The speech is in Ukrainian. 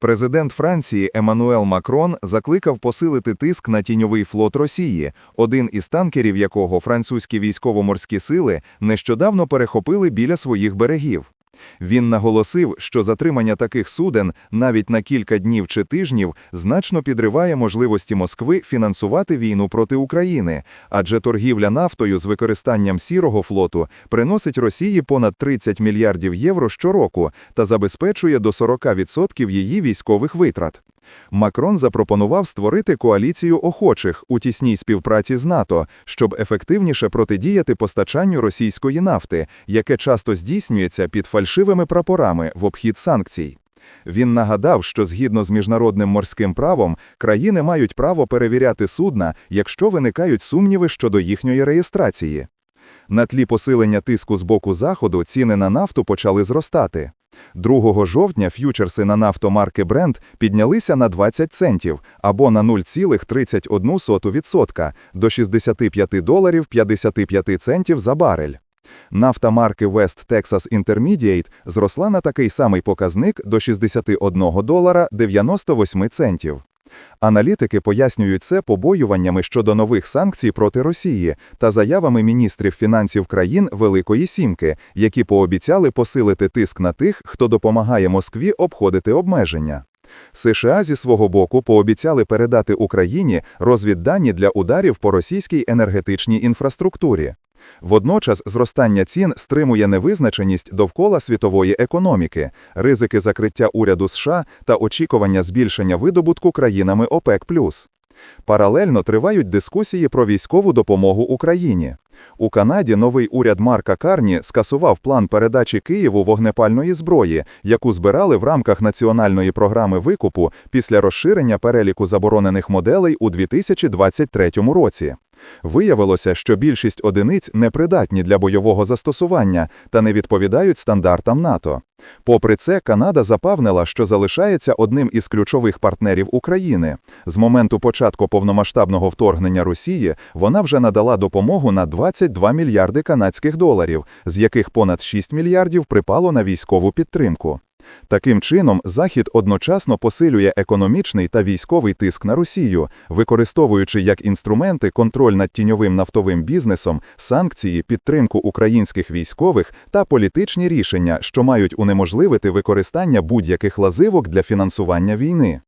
Президент Франції Еммануел Макрон закликав посилити тиск на тіньовий флот Росії, один із танкерів якого французькі військово-морські сили нещодавно перехопили біля своїх берегів. Він наголосив, що затримання таких суден навіть на кілька днів чи тижнів значно підриває можливості Москви фінансувати війну проти України, адже торгівля нафтою з використанням сірого флоту приносить Росії понад 30 мільярдів євро щороку та забезпечує до 40% її військових витрат. Макрон запропонував створити коаліцію охочих у тісній співпраці з НАТО, щоб ефективніше протидіяти постачанню російської нафти, яке часто здійснюється під фальшивими прапорами в обхід санкцій. Він нагадав, що згідно з міжнародним морським правом країни мають право перевіряти судна, якщо виникають сумніви щодо їхньої реєстрації. На тлі посилення тиску з боку Заходу ціни на нафту почали зростати. 2 жовтня ф'ючерси на нафту марки Brent піднялися на 20 центів або на 0,31% до 65 доларів 55 центів за барель. Нафта марки West Texas Intermediate зросла на такий самий показник до 61 долара 98 центів. Аналітики пояснюють це побоюваннями щодо нових санкцій проти Росії та заявами міністрів фінансів країн Великої Сімки, які пообіцяли посилити тиск на тих, хто допомагає Москві обходити обмеження. США зі свого боку пообіцяли передати Україні розвіддані для ударів по російській енергетичній інфраструктурі. Водночас зростання цін стримує невизначеність довкола світової економіки, ризики закриття уряду США та очікування збільшення видобутку країнами ОПЕК+. Паралельно тривають дискусії про військову допомогу Україні. У Канаді новий уряд Марка Карні скасував план передачі Києву вогнепальної зброї, яку збирали в рамках національної програми викупу після розширення переліку заборонених моделей у 2023 році. Виявилося, що більшість одиниць непридатні для бойового застосування та не відповідають стандартам НАТО. Попри це, Канада запевнила, що залишається одним із ключових партнерів України. З моменту початку повномасштабного вторгнення Росії вона вже надала допомогу на 22 мільярди канадських доларів, з яких понад 6 мільярдів припало на військову підтримку. Таким чином, Захід одночасно посилює економічний та військовий тиск на Росію, використовуючи як інструменти контроль над тіньовим нафтовим бізнесом, санкції, підтримку українських військових та політичні рішення, що мають унеможливити використання будь-яких лазивок для фінансування війни.